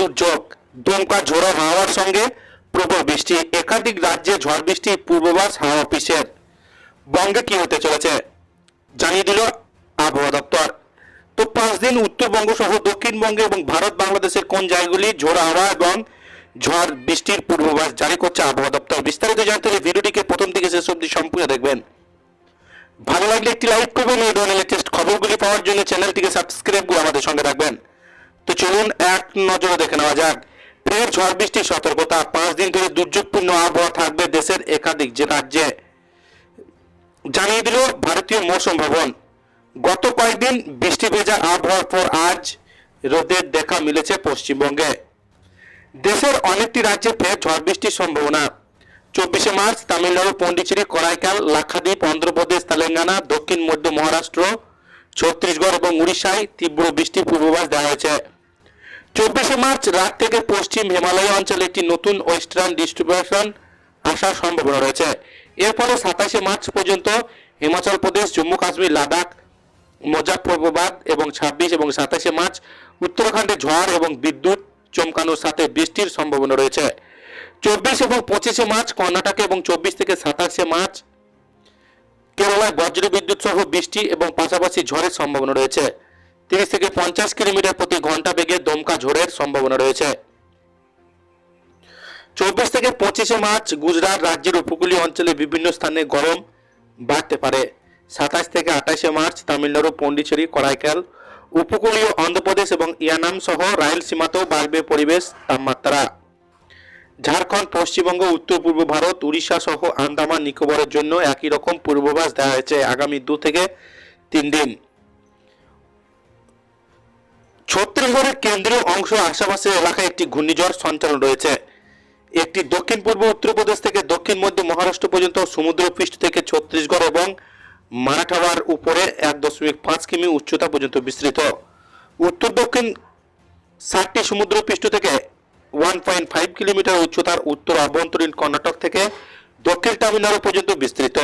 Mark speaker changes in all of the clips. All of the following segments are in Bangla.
Speaker 1: দুর্যোগ। দমকা ঝোড়ো হাওয়ার সঙ্গে প্রবল বৃষ্টি। একাধিক রাজ্যে ঝড় বৃষ্টি পূর্বাভাস হাওয়া অফিসের। বঙ্গে কি হতে চলেছে? জানিয়ে দিল আবহাওয়া দপ্তর। তো পাঁচ দিন উত্তরবঙ্গ সহ দক্ষিণবঙ্গে এবং ভারত বাংলাদেশের কোন জায়গাগুলি ঝোড়ো হাওয়া এবং ঝড় বৃষ্টির পূর্বাভাস জারি করছে আবহাওয়া দপ্তর? বিস্তারিত জানতে হলে ভিডিওটিকে প্রথম থেকে শেষ অবধি সম্পূর্ণ দেখবেন। ভালো লাগলে একটি লাইক করবেন এই ধরনের লেটেস্ট খবরগুলি পাওয়ার জন্য চ্যানেলটিকে সাবস্ক্রাইব করে আমাদের সঙ্গে রাখবেন তো চলুন এক নজরে দেখে নেওয়া যাক। ফের ঝড় বৃষ্টির সতর্কতা, পাঁচ দিন ধরে দুর্যোগপূর্ণ আবহাওয়া থাকবে দেশের একাধিক যে রাজ্যে। জানিয়ে দিল ভারতীয় মৌসুম ভবন। গত কয়েকদিন বৃষ্টি ভেজা আবহাওয়ার পর আজ রোদের দেখা মিলেছে পশ্চিমবঙ্গে। দেশের অনেকটি রাজ্যে ফের ঝড়, বৃষ্টির সম্ভাবনা। চব্বিশে মার্চ তামিলনাড়ু, পন্ডিচেরি, করাইকাল, লাক্ষাদ্বীপ, অন্ধ্রপ্রদেশ, তেলেঙ্গানা, দক্ষিণ মধ্য মহারাষ্ট্র, ছত্তিশগড় এবং উড়িষ্যায় তীব্র বৃষ্টির পূর্বাভাস দেওয়া হয়েছে। চব্বিশে মার্চ রাত থেকে পশ্চিম হিমালয় অঞ্চলে একটি নতুন ওয়েস্টার্ন ডিস্ট্রিবিউশন আসার সম্ভাবনা রয়েছে। এর ফলে সাতাশে মার্চ পর্যন্ত হিমাচল প্রদেশ, জম্মু কাশ্মীর, লাদাখ মুজাফরবাদ এবং ছাব্বিশ এবং সাতাশে মার্চ উত্তরাখণ্ডে ঝড় এবং বিদ্যুৎ চমকানোর সাথে বৃষ্টির সম্ভাবনা রয়েছে। চব্বিশ এবং পঁচিশে মার্চ কর্ণাটকে এবং চব্বিশ থেকে সাতাশে মার্চ কেরালায় বজ্র বিদ্যুৎ সহ বৃষ্টি এবং পাশাপাশি ঝড়ের সম্ভাবনা রয়েছে। তিরিশ থেকে পঞ্চাশ কিলোমিটার প্রতি ঘণ্টা বেগে দমকা ঝড়ের সম্ভাবনা রয়েছে। চব্বিশ থেকে পঁচিশে মার্চ গুজরাট রাজ্যের উপকূলীয় অঞ্চলে বিভিন্ন স্থানে গরম বাড়তে পারে। সাতাশ থেকে আঠাশে মার্চ তামিলনাড়ু, পন্ডিচেরি করাইকাল উপকূলীয় অন্ধ্রপ্রদেশ এবং ইয়ানাম সহ রায়লসীমাতেও বাড়বে পরিবেশ তাপমাত্রা। ঝাড়খণ্ড, পশ্চিমবঙ্গ, উত্তর পূর্ব ভারত, উড়িষ্যা সহ আন্দামান, নিকোবরের জন্য একই রকম পূর্বাভাস দেওয়া হয়েছে আগামী দু থেকে তিন দিন। ছত্তিশগড়ের কেন্দ্রীয় অংশ আশেপাশের এলাকায় একটি ঘূর্ণিঝড় সঞ্চালন রয়েছে। একটি দক্ষিণ পূর্ব উত্তরপ্রদেশ থেকে দক্ষিণ মধ্য মহারাষ্ট্র পর্যন্ত সমুদ্রপৃষ্ঠ থেকে ছত্তিশগড় এবং মারাঠাওয়ার উপরে এক দশমিক পাঁচ কিমি উচ্চতা পর্যন্ত বিস্তৃত। উত্তর দক্ষিণ ষাটটি সমুদ্রপৃষ্ঠ থেকে ওয়ান পয়েন্ট ফাইভ কিলোমিটার উচ্চতার উত্তর আভ্যন্তরীণ কর্ণাটক থেকে দক্ষিণ তামিলনাড়ু পর্যন্ত বিস্তৃত।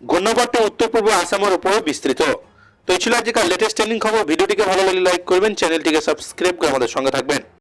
Speaker 1: ঘূর্ণাবর্তটি উত্তর পূর্ব আসামের উপরে বিস্তৃত। তো এই ছিল আজকের লেটেস্ট ট্রেন্ডিং খবর। ভিডিওটিকে ভালো লাগলে লাইক করবেন চ্যানেলটিকে সাবস্ক্রাইব করে আমাদের সঙ্গে থাকবেন।